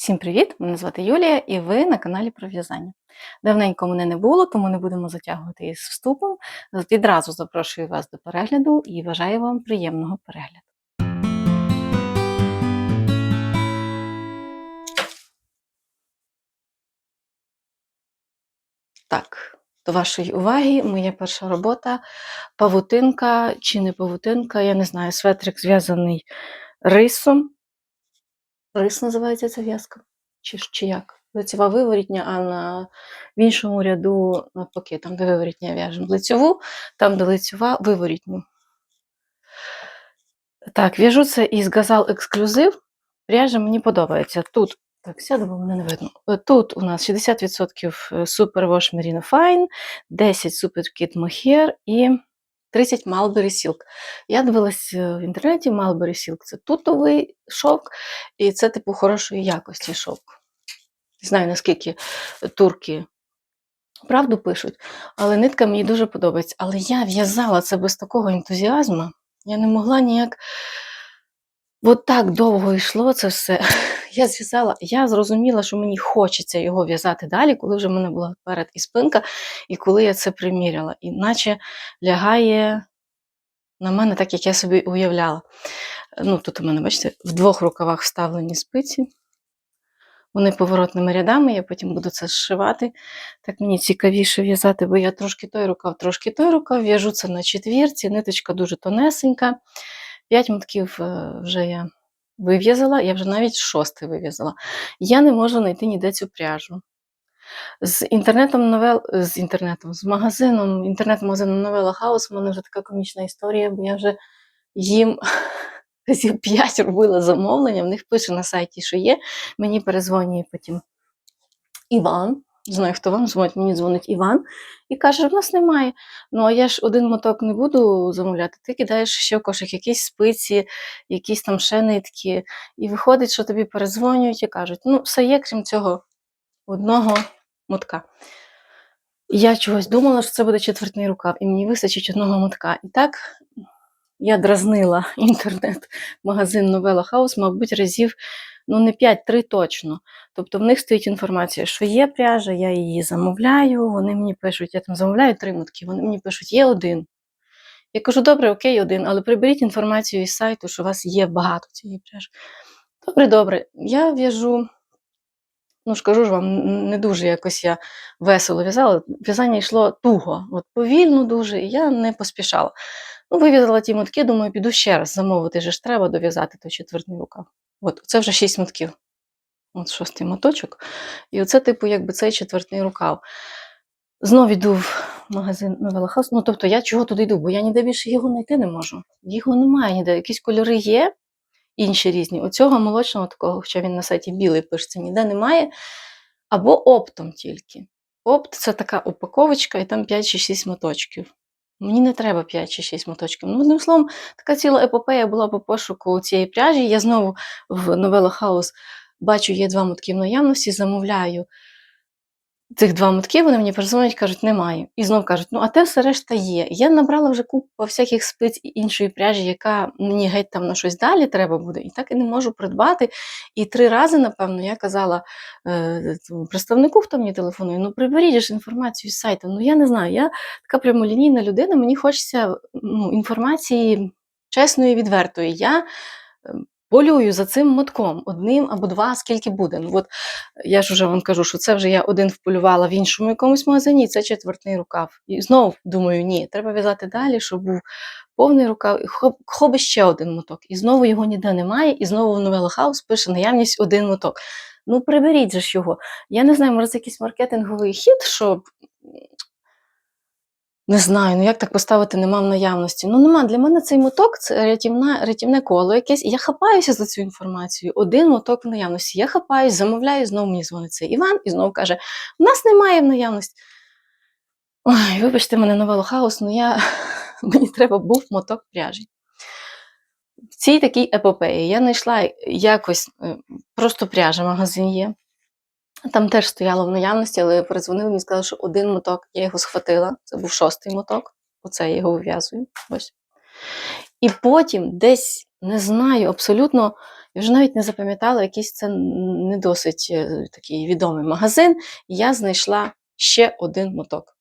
Всім привіт! Мене звати Юлія і ви на каналі про в'язання. Давненько мене не було, тому не будемо затягувати із вступом. Відразу запрошую вас до перегляду і бажаю вам приємного перегляду. Так, до вашої уваги, моя перша робота павутинка чи не павутинка, я не знаю, светрик зв'язаний рисом. Рис називається ця в'язка? Чи, чи як? Лицева виворітня, а на, в іншому ряду навпаки, там, де виворітня в'яжемо лицьову, там, де лицьова виворітню. Так, в'яжу це із Газал Ексклюзив. Пряжа мені подобається. Тут, так, сяду, бо мене не видно. Е, Тут у нас 60% Super Wash Merino Fine, 10 Super Kit Mohair і 30 Mulberry Silk. Я дивилась е, в інтернеті Mulberry Silk це тутовий шовк, і це, типу, хорошої якості шовк. Не знаю, наскільки турки правду пишуть, але нитка мені дуже подобається. Але я в'язала це без такого ентузіазму. Я не могла ніяк. От так довго йшло це все. Я зв'язала, я зрозуміла, що мені хочеться його в'язати далі, коли вже в мене була перед і спинка, і коли я це приміряла. Іначе лягає на мене так, як я собі уявляла. Ну, тут у мене, бачите, в двох рукавах вставлені спиці. Вони поворотними рядами, я потім буду це зшивати. Так мені цікавіше в'язати, бо я трошки той рукав, трошки той рукав, в'яжу це на четвірці, ниточка дуже тонесенька. П'ять мотків е, вже я вив'язала, я вже навіть шостий вив'язала. Я не можу знайти ніде цю пряжу. З інтернетом новел, з інтернетом, з магазином, інтернет-магазином Новела Хаус, у мене вже така комічна історія, бо я вже їм разів п'ять робила замовлення, в них пише на сайті, що є. Мені перезвонює потім Іван. Не знаю, хто вам дзвонить, мені дзвонить Іван і каже, в нас немає. Ну, а я ж один моток не буду замовляти. Ти кидаєш ще в кошик якісь спиці, якісь там ще нитки. І виходить, що тобі перезвонюють і кажуть, ну, все є, крім цього одного мотка. Я чогось думала, що це буде четвертний рукав, і мені вистачить одного мотка. І так я дразнила інтернет-магазин Новела Хаус, мабуть, разів ну не 5-3 точно. Тобто в них стоїть інформація, що є пряжа, я її замовляю, вони мені пишуть, я там замовляю три мотки, вони мені пишуть, є один. Я кажу, добре, окей, один, але приберіть інформацію із сайту, що у вас є багато цієї пряжі. Добре, добре. Я в'яжу, ну ж кажу ж вам, не дуже якось я весело в'язала. В'язання йшло туго, от повільно дуже, і я не поспішала. Ну, вив'язала ті мотки, думаю, піду ще раз замовити, же ж треба дов'язати той четвертий рукав. От, це вже шість мотків. От шостий моточок. І оце, типу, якби цей четвертий рукав. Знов іду в магазин Новела Хаус. Ну, тобто я чого туди йду, бо я ніде більше його знайти не можу. Його немає ніде. Якісь кольори є, інші різні. Оцього молочного такого, хоча він на сайті білий пишеться, ніде немає. Або оптом тільки. Опт це така упаковочка, і там 5 чи 6 моточків. Мені не треба 5 чи 6 моточків. Ну, одним словом, така ціла епопея була по пошуку цієї пряжі. Я знову в Новела Хаус бачу, є два мотки в наявності, замовляю цих два мотки, вони мені перезвонять, кажуть, немає. І знов кажуть, ну а те все решта є. Я набрала вже купу всяких спиць і іншої пряжі, яка мені геть там на щось далі треба буде, і так і не можу придбати. І три рази, напевно, я казала е, представнику, хто мені телефонує, ну приберіть ж інформацію з сайту. Ну я не знаю, я така прямолінійна людина, мені хочеться ну, інформації чесної, відвертої. Я е, полюю за цим мотком, одним або два, скільки буде. Ну, от я ж вже вам кажу, що це вже я один вполювала в іншому якомусь магазині, і це четвертний рукав. І знову думаю, ні, треба в'язати далі, щоб був повний рукав, і хо- хоби ще один моток. І знову його ніде немає, і знову в Новела Хаус пише наявність один моток. Ну, приберіть же ж його. Я не знаю, може, це якийсь маркетинговий хід, щоб. Не знаю, ну як так поставити нема в наявності. Ну нема. Для мене цей моток це рятівна, рятівне коло якесь. І я хапаюся за цю інформацію. Один моток в наявності. Я хапаюсь, замовляю, знову мені дзвонить цей Іван і знову каже: у нас немає в наявності. Ой, вибачте мене новело хаос, ну я мені треба був моток пряжі. В цій такій епопеї я знайшла якось е, просто пряжа, магазин є. Там теж стояло в наявності, але передзвонили мені сказали, що один моток, я його схватила. Це був шостий моток. Оце я його вив'язую. Ось. І потім десь не знаю абсолютно, І вже навіть не запам'ятала, якийсь це не досить е, такий відомий магазин. Я знайшла ще один моток.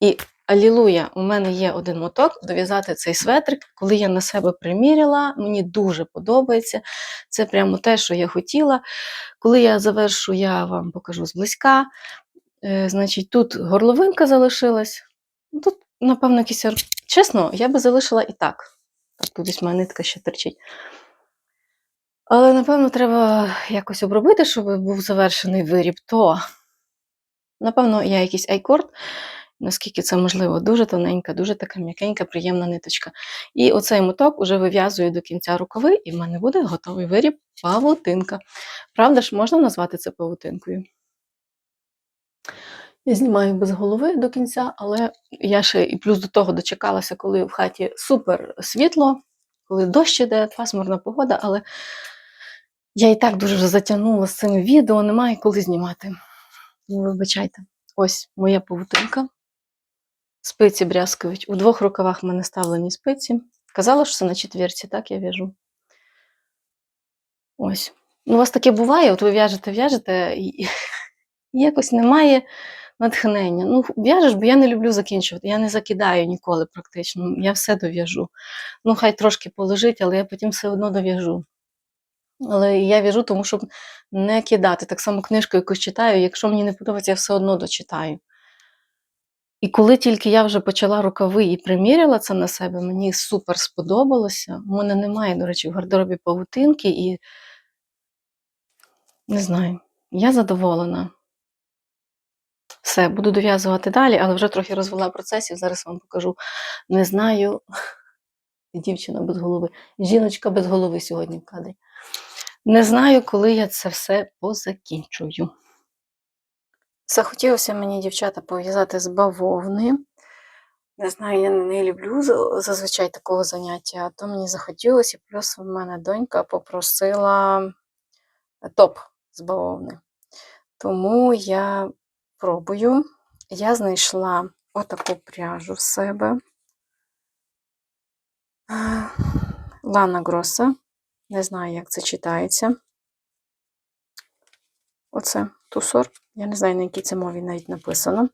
І алілуя, у мене є один моток дов'язати цей светрик. Коли я на себе приміряла, мені дуже подобається. Це прямо те, що я хотіла. Коли я завершу, я вам покажу зблизька. Е, значить, тут горловинка залишилась. Ну, Тут, напевно, якийсь. Чесно, я би залишила і так. Тут десь моя нитка ще терчить. Але, напевно, треба якось обробити, щоб був завершений виріб. То, напевно, я якийсь айкорд, наскільки це можливо, дуже тоненька, дуже така м'якенька, приємна ниточка. І оцей моток уже вив'язую до кінця рукави, і в мене буде готовий виріб павутинка. Правда ж, можна назвати це павутинкою? Я знімаю без голови до кінця, але я ще і плюс до того дочекалася, коли в хаті супер світло, коли дощ іде, пасмурна погода, але я і так дуже вже затягнула з цим відео, немає коли знімати. Вибачайте. Ось моя павутинка. Спиці брязкають. У двох рукавах в мене ставлені спиці. Казала, що це на четвірці, так я в'яжу. Ось. Ну, у вас таке буває, от ви в'яжете, в'яжете, і, і якось немає натхнення. Ну, в'яжеш, бо я не люблю закінчувати. Я не закидаю ніколи практично. Я все дов'яжу. Ну, хай трошки полежить, але я потім все одно дов'яжу. Але я в'яжу, тому щоб не кидати. Так само книжку якусь читаю. Якщо мені не подобається, я все одно дочитаю. І коли тільки я вже почала рукави і приміряла це на себе, мені супер сподобалося. У мене немає, до речі, в гардеробі павутинки, і не знаю, я задоволена. Все, буду дов'язувати далі, але вже трохи розвела процесів. Зараз вам покажу. Не знаю. Дівчина без голови. Жіночка без голови сьогодні в кадрі. Не знаю, коли я це все позакінчую. Захотілося мені, дівчата, пов'язати з бавовни. Не знаю, я не люблю зазвичай такого заняття, а то мені захотілося, плюс в мене донька попросила топ з бавовни. Тому я пробую. Я знайшла отаку пряжу в себе. Лана Гроса. Не знаю, як це читається. Оце тусор. Я не знаю, на якій це мові навіть написано.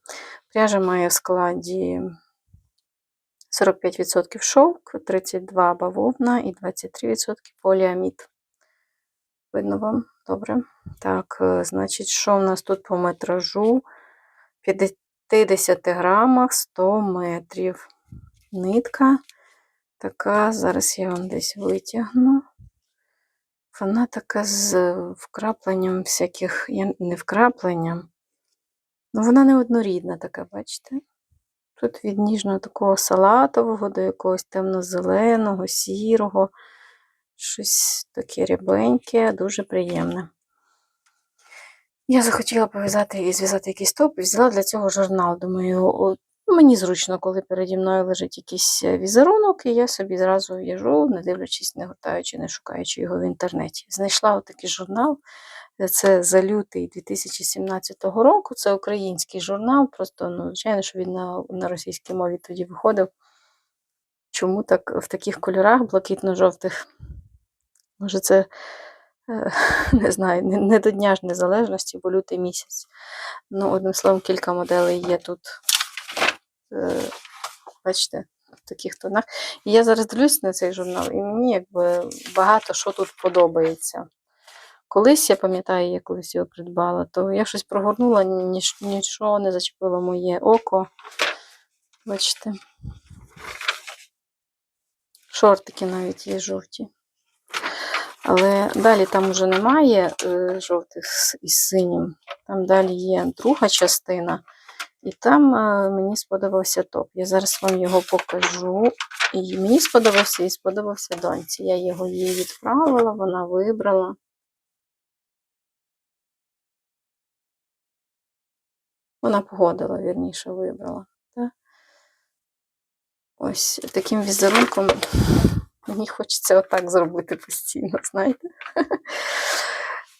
Пряжа має в складі 45% шовк, 32 бавовна і 23% поліамід. Видно вам? Добре. Так, е, значить, що в нас тут по метражу? 50 грамах 100 метрів. Нитка така, зараз я вам десь витягну. Вона така з вкрапленням всяких, не вкрапленням, ну вона не однорідна така, бачите? Тут від ніжного такого салатового до якогось темно-зеленого, сірого, щось таке рябеньке, дуже приємне. Я захотіла пов'язати і зв'язати якийсь топ, і взяла для цього журнал. Думаю, о, мені зручно, коли переді мною лежить якийсь е, візерунок, і я собі зразу в'яжу, не дивлячись, не гортаючи, не шукаючи його в інтернеті. Знайшла отакий журнал. е, Це за лютий 2017 року. Це український журнал. Просто, ну, звичайно, що він на, на російській мові тоді виходив. Чому так в таких кольорах блакитно-жовтих? Може, це е, не знаю, не, не до Дня ж Незалежності, бо лютий місяць. Ну, одним словом, кілька моделей є тут. Е, бачите, в таких тонах. І я зараз дивлюсь на цей журнал, і мені якби багато що тут подобається. Колись, я пам'ятаю, я колись його придбала, то я щось прогорнула, ніч, нічого не зачепило моє око. Бачите. Шортики навіть є жовті. Але далі там вже немає е, жовтих із синім. Там далі є друга частина. І там е, мені сподобався топ. Я зараз вам його покажу. І мені сподобався і сподобався доньці. Я його їй відправила, вона вибрала. Вона погодила, вірніше, вибрала. Ось таким візерунком мені хочеться отак зробити постійно, знаєте?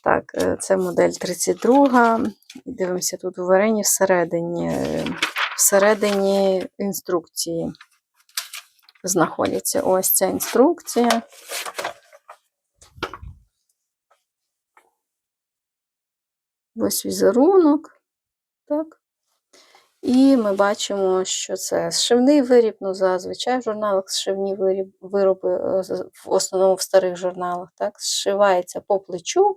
Так, е, це модель 32. Дивимося тут в варені всередині. Всередині інструкції Знаходиться ось ця інструкція. Ось візерунок. Так. І ми бачимо, що це зшивний виріб. Ну, зазвичай в журналах зшивні вироби, е, в основному в старих журналах, так, зшивається по плечу.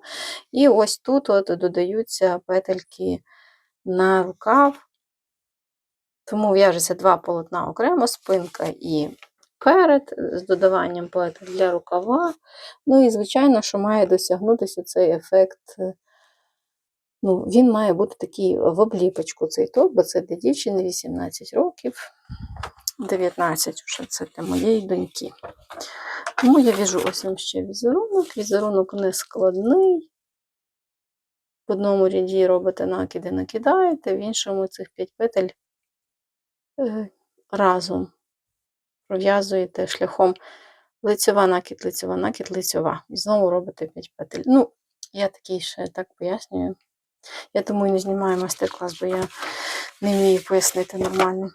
І ось тут от додаються петельки на рукав. Тому в'яжеться два полотна окремо, спинка і перед е, з додаванням петель для рукава. Ну і, звичайно, що має досягнутися цей ефект. Е, Ну, він має бути такий в обліпочку цей топ, бо це для дівчини 18 років, 19 вже це для моєї доньки. Тому я в'яжу ось вам ще візерунок. Візерунок не складний. В одному ряді робите накиди, накидаєте, в іншому цих 5 петель е, разом пров'язуєте шляхом лицьова, накид, лицьова, накид, лицьова. І знову робите 5 петель. Ну, я такий ще так пояснюю. Я тому і не знімаю майстер-клас, бо я не вмію пояснити нормально.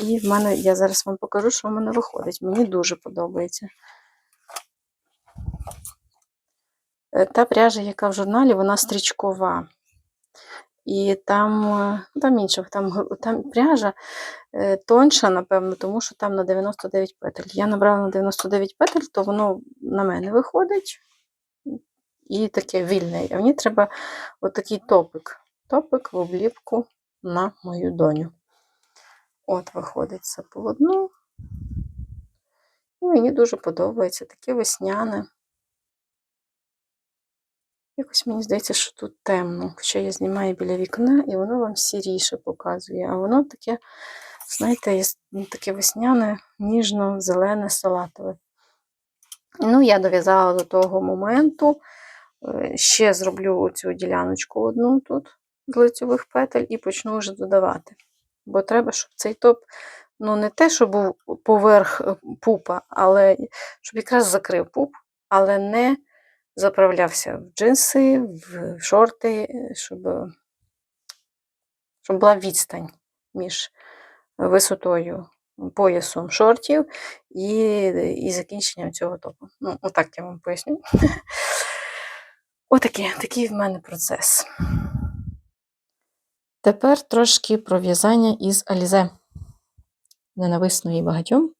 І в мене, я зараз вам покажу, що в мене виходить. Мені дуже подобається. Е, Та пряжа, яка в журналі, вона стрічкова. І там, е, там інша, там, там пряжа е, тонша, напевно, тому що там на 99 петель. Я набрала на 99 петель, то воно на мене виходить. І таке вільне. А мені треба отакий топик. Топик в обліпку на мою доню. От виходить це полотно. І мені дуже подобається таке весняне. Якось мені здається, що тут темно. Хоча я знімаю біля вікна, і воно вам сіріше показує. А воно таке, знаєте, ну, таке весняне, ніжно-зелене, салатове. Ну, я дов'язала до того моменту. Е, Ще зроблю оцю діляночку одну тут з лицьових петель і почну вже додавати. Бо треба, щоб цей топ, ну, не те, щоб був поверх е, пупа, але щоб якраз закрив пуп, але не заправлявся в джинси, в шорти, е, щоб, щоб була відстань між висотою поясом шортів і, і закінченням цього топу. Ну, отак я вам поясню. Отакий такий в мене процес. Тепер трошки про в'язання із Алізе. Ненависної багатьом,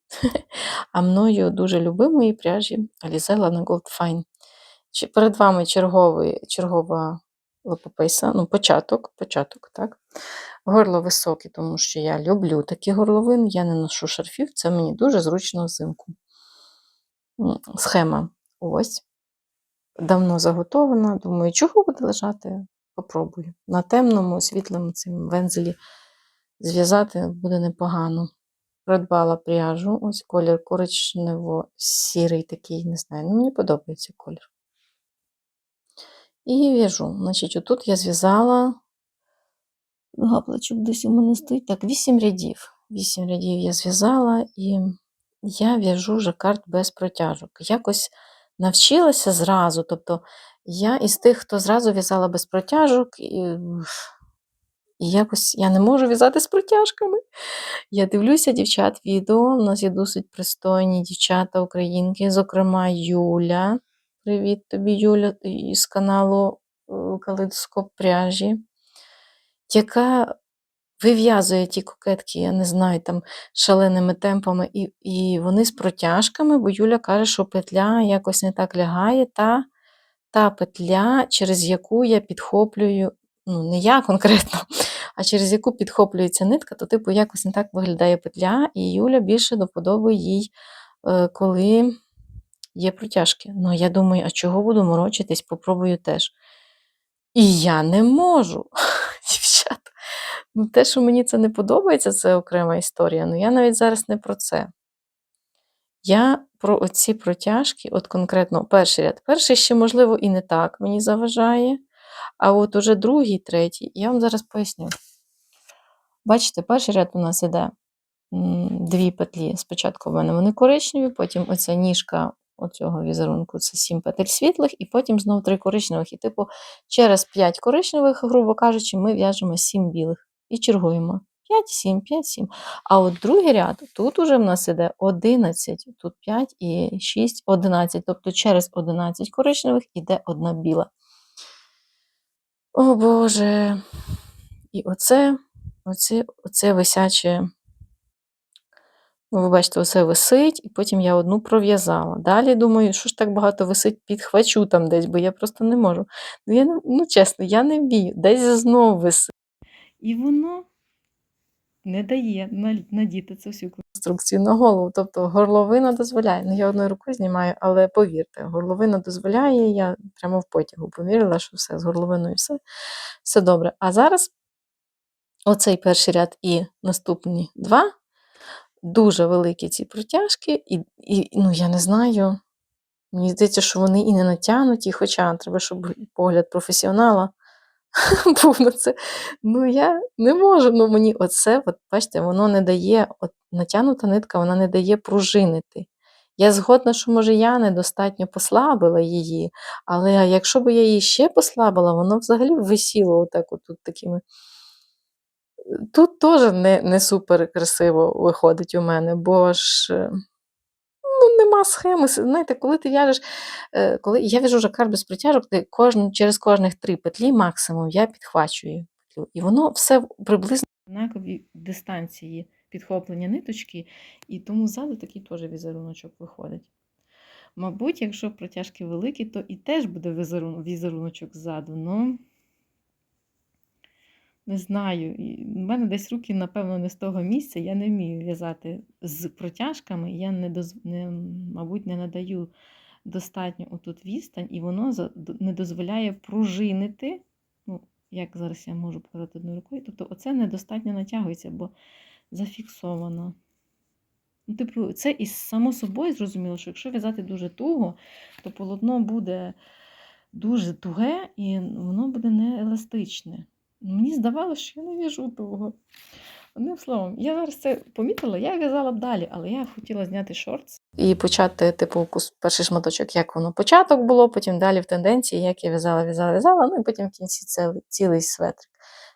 а мною дуже любимої пряжі Alize Lana Gold. Перед вами черговий, чергова лопописа, ну, початок, початок, так? Горло високе, тому що я люблю такі горловини, я не ношу шарфів, це мені дуже зручно взимку. Схема ось. Давно заготована. Думаю, чого буде лежати? Попробую. На темному, світлому цим вензелі зв'язати буде непогано. Придбала пряжу, ось колір коричнево-сірий такий, не знаю, ну мені подобається колір. І в'яжу. Значить, отут я зв'язала. Гаплачок десь у мене стоїть. Так, 8 рядів. 8 рядів я зв'язала і я в'яжу жакард без протяжок. Якось навчилася зразу. Тобто я із тих, хто зразу в'язала без протяжок, і, і якось я не можу в'язати з протяжками. Я дивлюся дівчат відео. У нас є досить пристойні дівчата українки, зокрема Юля. Привіт тобі, Юля, із каналу е, Калейдоскоп пряжі, яка вив'язує ті кокетки, я не знаю, там шаленими темпами, і, і вони з протяжками, бо Юля каже, що петля якось не так лягає, та, та петля, через яку я підхоплюю, ну, не я конкретно, а через яку підхоплюється нитка, то типу якось не так виглядає петля, і Юля більше до вподоби їй, е, коли є протяжки. Ну, я думаю, а чого буду морочитись, попробую теж. І я не можу. Ну, те, що мені це не подобається, це окрема історія. Ну я навіть зараз не про це. Я про оці протяжки, от конкретно перший ряд. Перший ще, можливо, і не так мені заважає. А от уже другий, третій, я вам зараз поясню. Бачите, перший ряд у нас іде дві петлі. Спочатку в мене вони коричневі, потім оця ніжка оцього візерунку це сім петель світлих, і потім знову три коричневих. І, типу, через 5 коричневих, грубо кажучи, ми в'яжемо 7 білих і чергуємо. 5, 7, 5, 7. А от другий ряд, тут уже в нас іде 11, тут 5 і 6, 11. Тобто через 11 коричневих іде одна біла. О Боже. І оце, оце, оце висяче. Ну, ви бачите, оце висить, і потім я одну пров'язала. Далі думаю, що ж так багато висить, підхвачу там десь, бо я просто не можу. Ну, я ну чесно, я не вмію, десь знову висить. І воно не дає надіти цю всю конструкцію на голову. Тобто горловина дозволяє. Ну, я одною рукою знімаю, але повірте, горловина дозволяє, я прямо в потягу повірила, що все з горловиною все, все добре. А зараз оцей перший ряд і наступні два дуже великі ці протяжки, і, і ну, я не знаю. Мені здається, що вони і не натягнуті, хоча треба, щоб погляд професіонала був на це. Ну, я не можу. Ну, мені оце, от, бачите, воно не дає, от натягнута нитка, вона не дає пружинити. Я згодна, що, може, я недостатньо послабила її, але якщо б я її ще послабила, воно взагалі висіло отак отут такими. Тут теж не, не супер красиво виходить у мене, бо ж е, нема схеми. Знаєте, коли ти в'яжеш, е, коли я в'яжу жакар без притяжок, ти кожен, через кожних три петлі максимум я підхвачую петлю. І воно все приблизно однакові дистанції підхоплення ниточки, і тому ззаду такий теж візеруночок виходить. Мабуть, якщо протяжки великі, то і теж буде візерун, візеруночок ззаду. Ну, не знаю. В мене десь руки, напевно, не з того місця. Я не вмію в'язати з протяжками. Я не, доз... не мабуть, не надаю достатньо отут відстань, і воно не дозволяє пружинити. Ну, як зараз я можу показати одною рукою. Тобто, оце недостатньо натягується, бо зафіксовано. Ну, типу, це і само собою зрозуміло, що якщо в'язати дуже туго, то полотно буде дуже туге і воно буде не еластичне. Мені здавалося, що я не в'яжу туго. Одним словом, я зараз це помітила, я в'язала б далі, але я хотіла зняти шортс. І почати, типу, перший шматочок, як воно початок було, потім далі в тенденції, як я в'язала, в'язала, в'язала, ну і потім в кінці цілий, цілий светрик.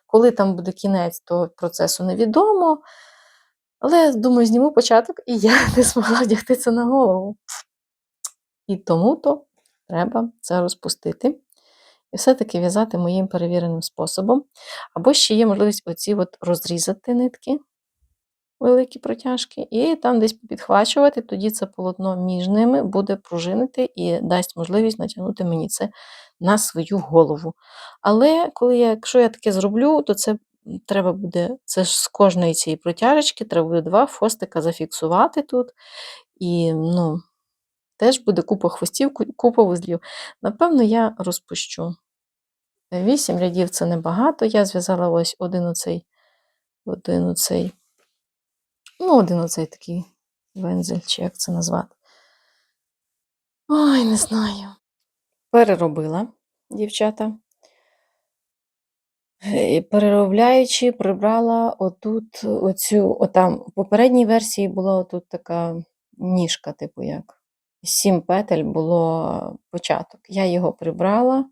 Коли там буде кінець, то процесу невідомо. Але думаю, зніму початок, і я не змогла вдягти це на голову. І тому-то треба це розпустити. І все-таки в'язати моїм перевіреним способом. Або ще є можливість оці от розрізати нитки, великі протяжки, і там десь підхвачувати, тоді це полотно між ними буде пружинити і дасть можливість натягнути мені це на свою голову. Але коли я, якщо я таке зроблю, то це треба буде, це ж з кожної цієї протяжечки, треба буде два фостика зафіксувати тут. І, ну, теж буде купа хвостів, купа вузлів. Напевно, я розпущу. Вісім рядів це небагато. Я зв'язала ось один оцей, один оцей, ну, один оцей такий вензель, чи як це назвати. Ой, не знаю. Переробила, дівчата. Е, Переробляючи, прибрала отут оцю, отам. В попередній версії була отут така ніжка, типу як. Сім петель було початок. Я його прибрала.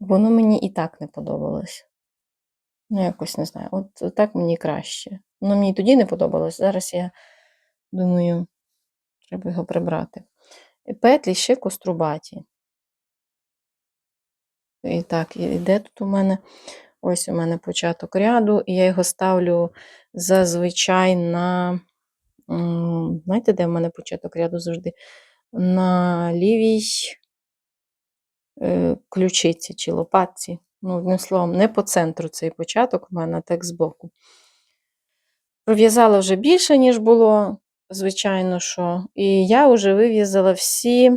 Воно мені і так не подобалось. Ну, якось не знаю. От так мені краще. Воно мені тоді не подобалось. Зараз я думаю, треба його прибрати. І Петлі ще кострубаті. І так, і де тут у мене? Ось у мене початок ряду, і я його ставлю зазвичай на. Знаєте, де в мене початок ряду завжди? На лівій е, ключиці чи лопатці. Ну, одним словом, не по центру цей початок у мене, так збоку. Пров'язала вже більше, ніж було, звичайно, що. І я вже вив'язала всі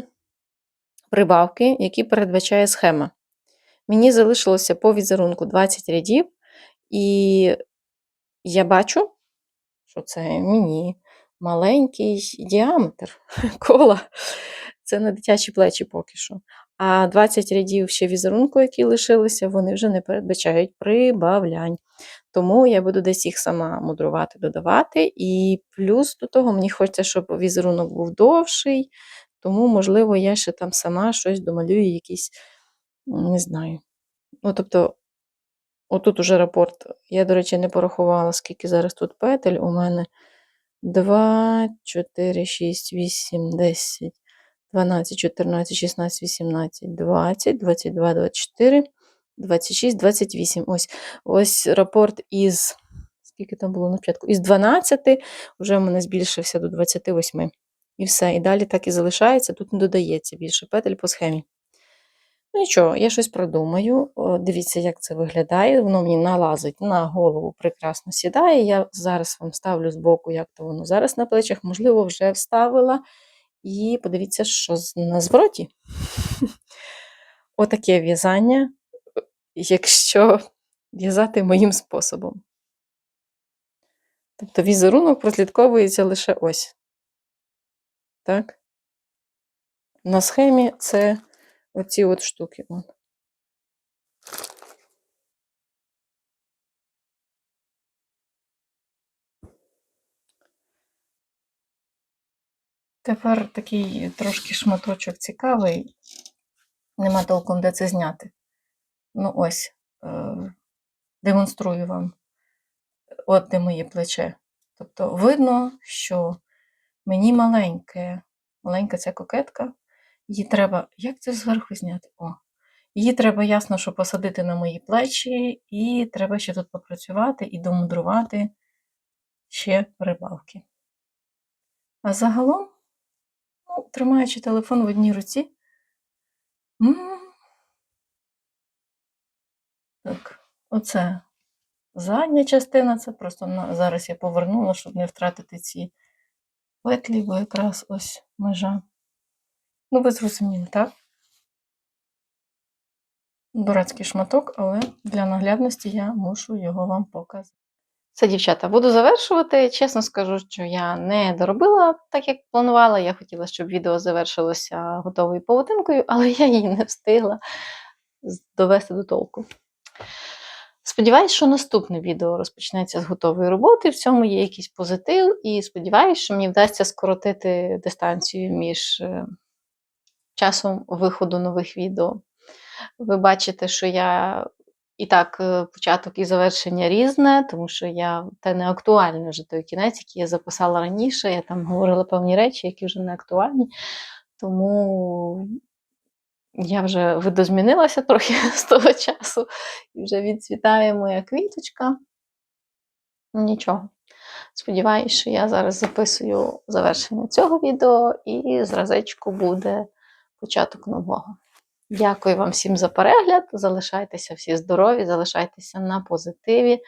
прибавки, які передбачає схема. Мені залишилося по візерунку 20 рядів, і я бачу, що це мені маленький діаметр кола. Це на дитячі плечі поки що. А 20 рядів ще візерунку, які лишилися, вони вже не передбачають прибавлянь. Тому я буду десь їх сама мудрувати, додавати. І плюс до того мені хочеться, щоб візерунок був довший, тому, можливо, я ще там сама щось домалюю, якісь, не знаю. Ну, тобто, отут уже рапорт. Я, до речі, не порахувала, скільки зараз тут петель. У мене 2, 4, 6, 8, 10, 12, 14, 16, 18, 20, 22, 24, 26, 28. Ось, ось рапорт із. Скільки там було на початку? Із 12, вже в мене збільшився до 28. І все. І далі так і залишається. Тут не додається більше петель по схемі. Ну нічого, я щось продумаю. Дивіться, як це виглядає. Воно мені налазить на голову, прекрасно сідає. Я зараз вам ставлю збоку, як то воно зараз на плечах, можливо, вже вставила. І подивіться, що на звороті. Отаке в'язання, якщо в'язати моїм способом. Тобто візерунок прослідковується лише ось. Так? На схемі це оці от штуки. От. Тепер такий трошки шматочок цікавий. Нема толком де це зняти. Ну, ось, е, демонструю вам. От де моє плече. Тобто видно, що мені маленьке, маленька ця кокетка. Її треба. Як це зверху зняти? О. Її треба ясно, що посадити на мої плечі, і треба ще тут попрацювати і домудрувати ще прибавки. А загалом, ну, тримаючи телефон в одній руці. Так, оце задня частина, це просто зараз я повернула, щоб не втратити ці петлі, бо якраз ось межа. Ну, ви зрозуміли, так? Дурацький шматок, але для наглядності я мушу його вам показати. Це, дівчата, буду завершувати. Чесно скажу, що я не доробила так, як планувала. Я хотіла, щоб відео завершилося готовою павутинкою, але я її не встигла довести до толку. Сподіваюсь, що наступне відео розпочнеться з готової роботи. В цьому є якийсь позитив, і сподіваюся, що мені вдасться скоротити дистанцію між е, часом виходу нових відео. Ви бачите, що я і так е, початок і завершення різне, тому що я те не актуальне вже той кінець, який я записала раніше. Я там говорила певні речі, які вже не актуальні. Тому я вже видозмінилася трохи з того часу, і вже відцвітає моя квіточка. Нічого. Сподіваюсь, що я зараз записую завершення цього відео, і зразечку буде початок нового. Дякую вам всім за перегляд. Залишайтеся всі здорові, залишайтеся на позитиві.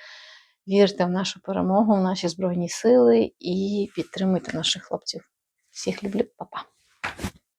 Вірте в нашу перемогу, в наші Збройні Сили і підтримуйте наших хлопців. Всіх люблю, па-па.